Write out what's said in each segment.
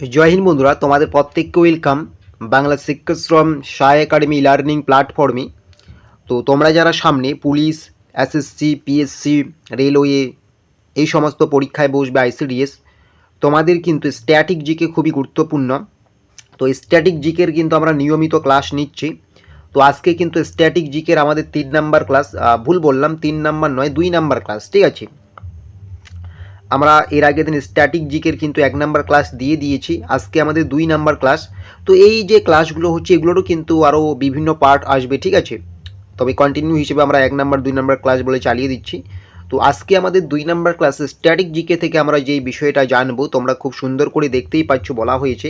জয় হিন্দ বন্ধুরা, তোমাদের প্রত্যেককে ওয়েলকাম বাংলা শিক্ষাশ্রম সায় একাডেমি লার্নিং প্ল্যাটফর্মে তো তোমরা যারা সামনে পুলিশ এসএসসি পিএসসি রেলওয়ে এই সমস্ত পরীক্ষায় বসবে আইসিডিএস তোমাদের কিন্তু স্ট্যাটিক জিকে খুবই গুরুত্বপূর্ণ। তো স্ট্যাটিক জিকের কিন্তু আমরা নিয়মিত ক্লাস নিচ্ছি। তো আজকে কিন্তু স্ট্যাটিক জিকের আমাদের তিন নাম্বার ক্লাস ভুল বললাম, তিন নাম্বার নয়, দুই নাম্বার ক্লাস ঠিক আছে? আমরা এর আগের দিন স্ট্যাটিক জিকের কিন্তু এক নাম্বার ক্লাস দিয়ে দিয়েছি, আজকে আমাদের দুই নাম্বার ক্লাস তো এই যে ক্লাসগুলো হচ্ছে, এগুলোরও কিন্তু আরও বিভিন্ন পার্ট আসবে, ঠিক আছে? তবে কন্টিনিউ হিসেবে আমরা এক নাম্বার দুই নাম্বার ক্লাস বলে চালিয়ে দিচ্ছি। তো আজকে আমাদের দুই নাম্বার ক্লাসে স্ট্যাটিক জিকে থেকে আমরা যেই বিষয়টা জানব, তোমরা খুব সুন্দর করে দেখতেই পাচ্ছ বলা হয়েছে,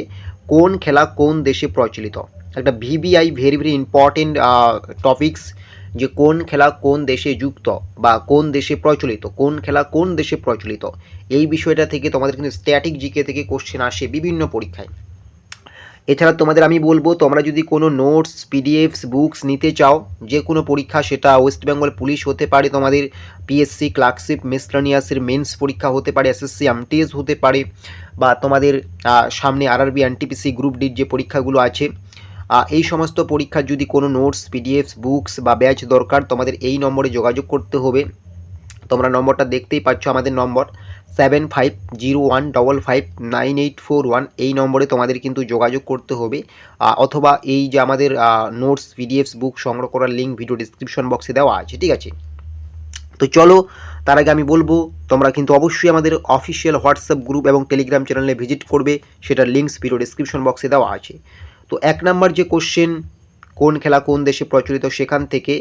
কোন খেলা কোন দেশে প্রচলিত? একটা VBI very very important topics যে কোন খেলা কোন দেশে যুক্ত বা কোন দেশে প্রচলিত, কোন খেলা কোন দেশে প্রচলিত, এই বিষয়টা থেকে তোমাদের কিন্তু স্ট্যাটিক জিকে থেকে কোশ্চেন আসে বিভিন্ন পরীক্ষায়। এছাড়া তোমাদের আমি বলব, তোমরা যদি কোনো নোটস পিডিএফস বুকস নিতে চাও যে কোনো পরীক্ষা, সেটা ওয়েস্ট বেঙ্গল পুলিশ হতে পারে, তোমাদের পিএসসি ক্লার্কশিপ মিসলানিয়াসের মেন্স পরীক্ষা হতে পারে এসএসসি এমটিএস হতে পারে, বা তোমাদের সামনে আরআরবি এনটিপিসি গ্রুপ ডির যে পরীক্ষাগুলো আছে এই সমস্ত পরীক্ষার যদি কোনো নোটস, পিডিএফস, বুকস বা ব্যাচ দরকার, তোমাদের এই নম্বরে যোগাযোগ করতে হবে। তোমরা নম্বরটা দেখতেই পাচ্ছ আমাদের নম্বর। Seven five zero one double five nine eight four one, এই নম্বরে তোমাদের কিন্তু যোগাযোগ করতে হবে। অথবা এই যে আমাদের নোটস, পিডিএফস বুক সংগ্রহ করার লিঙ্ক ভিডিও ডিসক্রিপশন বক্সে দেওয়া আছে, ঠিক আছে? তো চলো, তার আগে আমি বলব, তোমরা কিন্তু অবশ্যই আমাদের অফিসিয়াল হোয়াটসঅ্যাপ গ্রুপ এবং টেলিগ্রাম চ্যানেলে ভিজিট করবে, সেটার লিঙ্কস ভিডিও ডিসক্রিপশন বক্সে দেওয়া আছে। তো এক নাম্বার যে কোশ্চেন কোন খেলা কোন দেশে প্রচলিত, সেখান থেকে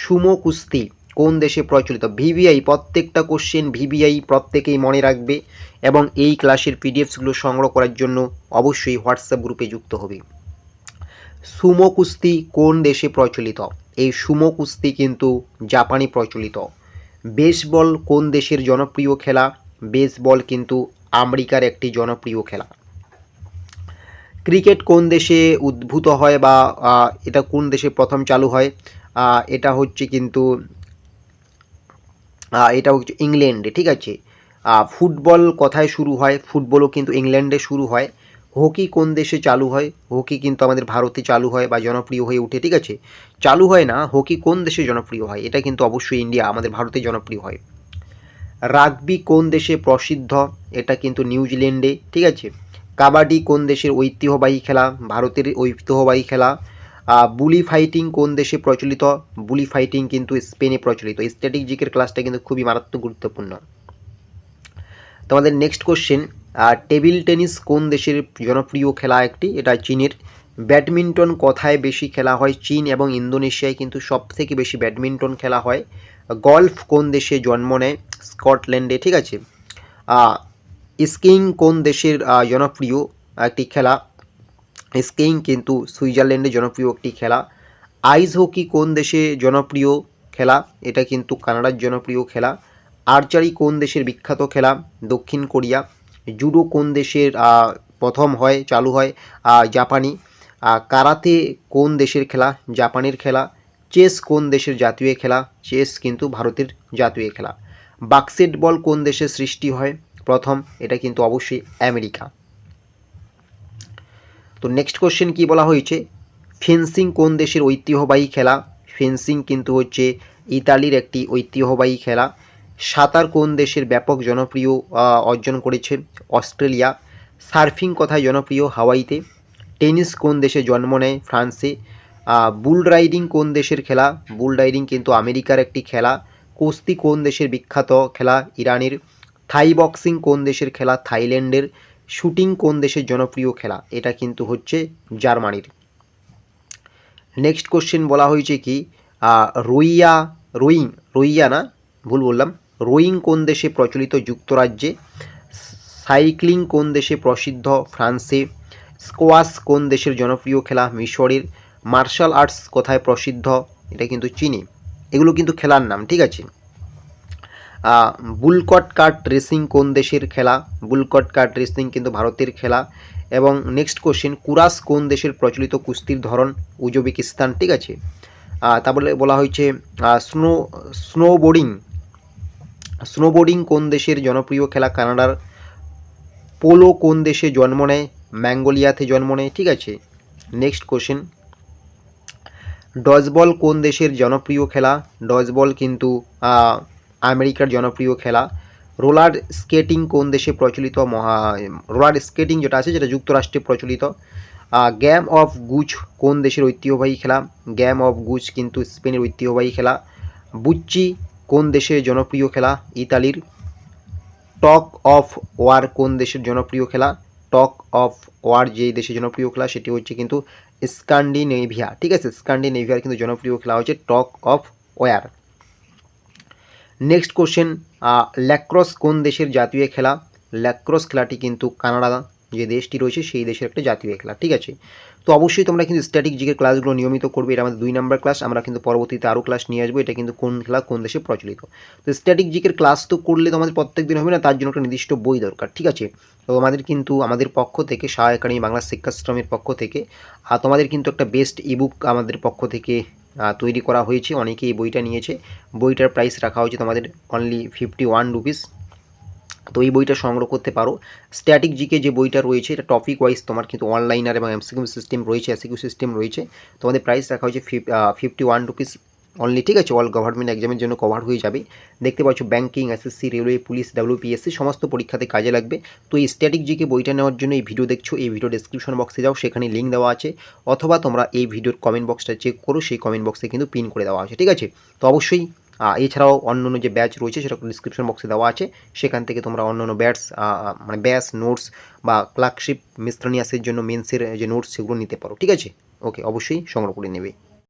সুমো কুস্তি কোন দেশে প্রচলিত? ভিভিআই প্রত্যেকটা কোশ্চেন ভিভিআই প্রত্যেকেই মনে রাখবে এবং এই ক্লাসের পিডিএফসগুলো সংগ্রহ করার জন্য অবশ্যই হোয়াটসঅ্যাপ গ্রুপে যুক্ত হবে। সুমো কুস্তি কোন দেশে প্রচলিত? এই সুমো কুস্তি কিন্তু জাপানি প্রচলিত। বেসবল কোন দেশের জনপ্রিয় খেলা? বেসবল কিন্তু আমেরিকার একটি জনপ্রিয় খেলা। ক্রিকেট কোন দেশে উদ্ভূত হয় বা এটা কোন দেশে প্রথম চালু হয়? এটা হচ্ছে কিন্তু এটা হচ্ছে ইংল্যান্ডে, ঠিক আছে? ফুটবল কোথায় শুরু হয়? ফুটবলও কিন্তু ইংল্যান্ডে শুরু হয়। হকি কোন দেশে চালু হয়? হকি কিন্তু আমাদের ভারতে চালু হয় বা জনপ্রিয় হয়ে ওঠে ঠিক আছে? চালু হয় না, হকি কোন দেশে জনপ্রিয় হয়? এটা কিন্তু অবশ্যই ইন্ডিয়া, আমাদের ভারতে জনপ্রিয় হয়। রাগবি কোন দেশে প্রসিদ্ধ? এটা কিন্তু নিউজিল্যান্ডে, ঠিক আছে? কাবাডি কোন দেশের ঐতিহ্যবাহী খেলা? ভারতের ঐতিহ্যবাহী খেলা। বুলি ফাইটিং কোন দেশে প্রচলিত? বুলি ফাইটিং কিন্তু স্পেনে প্রচলিত। স্ট্যাটিক জিকের ক্লাসটা কিন্তু খুবই মারাত্মক গুরুত্বপূর্ণ। তোমাদের নেক্সট কোশ্চেন টেবিল টেনিস কোন দেশের জনপ্রিয় খেলা একটি? এটা চীনের। ব্যাডমিন্টন কোথায় বেশি খেলা হয়? চীন এবং ইন্দোনেশিয়ায় কিন্তু সব থেকে বেশি ব্যাডমিন্টন খেলা হয়। গল্ফ কোন দেশে জন্ম নেয়? স্কটল্যান্ডে, ঠিক আছে? স্কিং কোন দেশের জনপ্রিয় একটি খেলা? স্কিং কিন্তু সুইজারল্যান্ডে জনপ্রিয় একটি খেলা। আইস হকি কোন দেশে জনপ্রিয় খেলা? এটা কিন্তু কানাডার জনপ্রিয় খেলা। আর্চারি কোন দেশের বিখ্যাত খেলা? দক্ষিণ কোরিয়া। জুডো কোন দেশের প্রথম হয়, চালু হয়? জাপানি। কারাতে কোন দেশের খেলা? জাপানের খেলা। চেস কোন দেশের জাতীয় খেলা? চেস কিন্তু ভারতের জাতীয় খেলা। বাস্কেটবল কোন দেশে সৃষ্টি হয়? প্রথম, এটা কিন্তু অবশ্যই আমেরিকা। তো নেক্সট কোশ্চেন কি বলা হয়েছে? ফেন্সিং কোন দেশের ঐতিহ্যবাহী খেলা? ফেন্সিং কিন্তু হচ্ছে ইতালির একটি ঐতিহ্যবাহী খেলা। সাঁতার কোন দেশের ব্যাপক জনপ্রিয় অর্জন করেছে? অস্ট্রেলিয়া। সার্ফিং কোথায় জনপ্রিয়, হাওয়াইতে। টেনিস কোন দেশে জন্ম নেয়? ফ্রান্সে। বুল রাইডিং কোন দেশের খেলা? বুল রাইডিং কিন্তু আমেরিকার একটি খেলা। কুস্তি কোন দেশের বিখ্যাত খেলা? ইরানের। থাই বক্সিং কোন দেশের খেলা? থাইল্যান্ডের শুটিং কোন দেশের জনপ্রিয় খেলা? এটা কিন্তু হচ্ছে জার্মানির। নেক্সট কোশ্চেন বলা হয়েছে কি? রোইয়া, রোয়িং, রোইয়া না? ভুল বললাম। রোয়িং কোন দেশে প্রচলিত যুক্তরাজ্যে? সাইক্লিং কোন দেশে প্রসিদ্ধ? ফ্রান্সে। স্কোয়াশ কোন দেশের জনপ্রিয় খেলা? মিশরের। মার্শাল আর্টস কোথায় প্রসিদ্ধ? এটা কিন্তু চিনি। এগুলো কিন্তু খেলার নাম, ঠিক আছে? বুলকট কার্ট রেসিং কোন দেশের খেলা? বুলকট কার্ট রেসিং কিন্তু ভারতের খেলা। এবং নেক্সট কোশ্চেন কুরাস কোন দেশের প্রচলিত কুস্তির ধরন? উজবেকিস্তান, ঠিক আছে? তারপরে বলা হয়েছে স্নো, স্নোবোর্ডিং। স্নোবোর্ডিং কোন দেশের জনপ্রিয় খেলা? কানাডার পোলো কোন দেশে জন্ম নেয়? ম্যাঙ্গোলিয়াতে জন্ম নেয়, ঠিক আছে? নেক্সট কোশ্চেন ডজবল কোন দেশের জনপ্রিয় খেলা? ডজবল কিন্তু আমেরিকার জনপ্রিয় খেলা। রোলার স্কেটিং কোন দেশে প্রচলিত? মহা, রোলার স্কেটিং যেটা আছে, যেটা যুক্তরাষ্ট্রে প্রচলিত। গ্যাম অফ গুচ কোন দেশের ঐতিহ্যবাহী খেলা? গ্যাম অফ গুচ কিন্তু স্পেনের ঐতিহ্যবাহী খেলা। বুচ্চি কোন দেশের জনপ্রিয় খেলা? ইতালির। টক অফ ওয়ার কোন দেশের জনপ্রিয় খেলা? টক অফ ওয়ার যেই দেশের জনপ্রিয় খেলা, সেটি হচ্ছে কিন্তু স্ক্যান্ডিনেভিয়া ঠিক আছে? স্ক্যান্ডিনেভিয়ার কিন্তু জনপ্রিয় খেলা হচ্ছে tug of war. Next question lacrosse কোন দেশের জাতীয় খেলা? ল্যাক্রস খেলাটি কিন্তু কানাডা যে দেশটি রয়েছে, সেই দেশের একটা জাতীয় খেলা, ঠিক আছে? তো অবশ্যই তোমরা কিন্তু স্ট্যাটিক জিকের ক্লাসগুলো নিয়মিত করবে, এটা আমাদের দুই নাম্বার ক্লাস আমরা কিন্তু পরবর্তীতে আরও ক্লাস নিয়ে আসব, এটা কিন্তু কোন খেলা, কোন দেশে প্রচলিত। তো স্ট্যাটিক জিকের ক্লাস তো করলে তোমাদের প্রত্যেক দিন হবে না, তার জন্য একটা নির্দিষ্ট বই দরকার, ঠিক আছে? তো আমাদের কিন্তু, আমাদের পক্ষ থেকে সহায় একাডেমি বাংলা শিক্ষাশ্রমের পক্ষ থেকে আর তোমাদের কিন্তু একটা বেস্ট ইবুক আমাদের পক্ষ থেকে তৈরি করা হয়েছে, অনেকেই বইটা নিয়েছে। বইটার প্রাইস রাখা হয়েছে তোমাদের অনলি ফিফটি ওয়ান রুপিস তো এই বইটা সংগ্রহ করতে পারো। স্ট্যাটিক জিকে যে বইটা রয়েছে, এটা টপিক ওয়াইজ তোমার কিন্তু অনলাইনার এবং এমসিকিউ সিস্টেম রয়েছে এসিকিউ সিস্টেম রয়েছে। তোমাদের প্রাইস রাখা হয়েছে ফিফটি ওয়ান রুপিস অনলি ঠিক আছে অল গভর্নমেন্ট এক্সামের জন্য কভার হয়ে যাবে। দেখতে পাচ্ছ banking SSC railway police WBPSC সমস্ত পরীক্ষাতে কাজে লাগবে। তো এই স্ট্যাটিক জিকে বইটা নেওয়ার জন্য এই ভিডিও দেখছ, এই ভিডিও ডেসক্রিপশন বক্সে যাও, সেখানে লিঙ্ক দেওয়া আছে। অথবা তোমরা এই ভিডিওর কমেন্ট বক্সটা চেক করো, সেই কমেন্ট বক্সে কিন্তু পিন করে দেওয়া আছে, ঠিক আছে? তো অবশ্যই এছাড়াও অন্য অন্য যে ব্যাচ রয়েছে, সেটা ডিসক্রিপশন বক্সে দেওয়া আছে। সেখান থেকে তোমরা অন্য অন্য ব্যাটস মানে ব্যাচ নোটস বা ক্লার্কশিপ মিস্ট্রানিয়াসের জন্য মেন্সের যে নোটস সেগুলো নিতে পারো, ঠিক আছে? ওকে অবশ্যই সংগ্রহ করে নেবে।